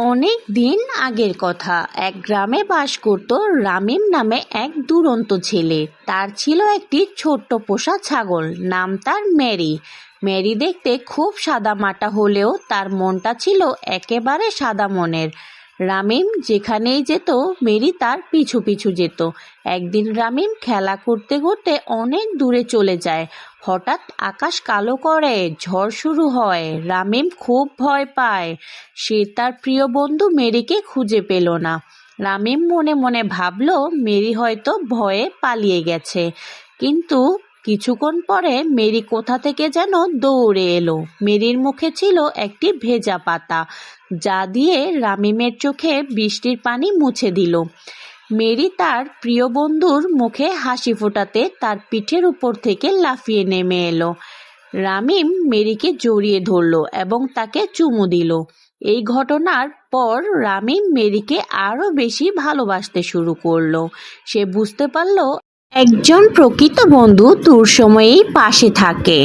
অনেক দিন আগের কথা। এক গ্রামে বাস করত রামিম নামে এক দুরন্ত ছেলে। তার ছিল একটি ছোট্ট পোষা ছাগল, নাম তার মেরি। মেরি দেখতে খুব সাদা মাটা হলেও তার মনটা ছিল একেবারে সাদা মনের। রামিম যেখানেই যেত, মেরি তার পিছু পিছু যেত। একদিন রামিম খেলা করতে করতে অনেক দূরে চলে যায়। হঠাৎ আকাশ কালো করে, ঝড় শুরু হয়। রামিম খুব ভয় পায়। সে তার প্রিয় বন্ধু মেরিকে খুঁজে পেল না। রামিম মনে মনে ভাবল, মেরি হয়তো ভয়ে পালিয়ে গেছে। কিন্তু কিছুক্ষণ পরে মেরি কোথা থেকে যেন দৌড়ে এলো। মেরির মুখে ছিল একটি ভেজা পাতা, যা দিয়ে রামিমের চোখে বৃষ্টির পানি মুছে দিল। মেরি তার প্রিয় বন্ধুর মুখে হাসি ফোটাতে তার পিঠের উপর থেকে লাফিয়ে নেমে এলো। রামিম মেরিকে জড়িয়ে ধরলো এবং তাকে চুমু দিল। এই ঘটনার পর রামিম মেরিকে আরও বেশি ভালোবাসতে শুরু করল। সে বুঝতে পারল একজন প্রকৃত বন্ধু দূর সময়েই পাশে থাকে।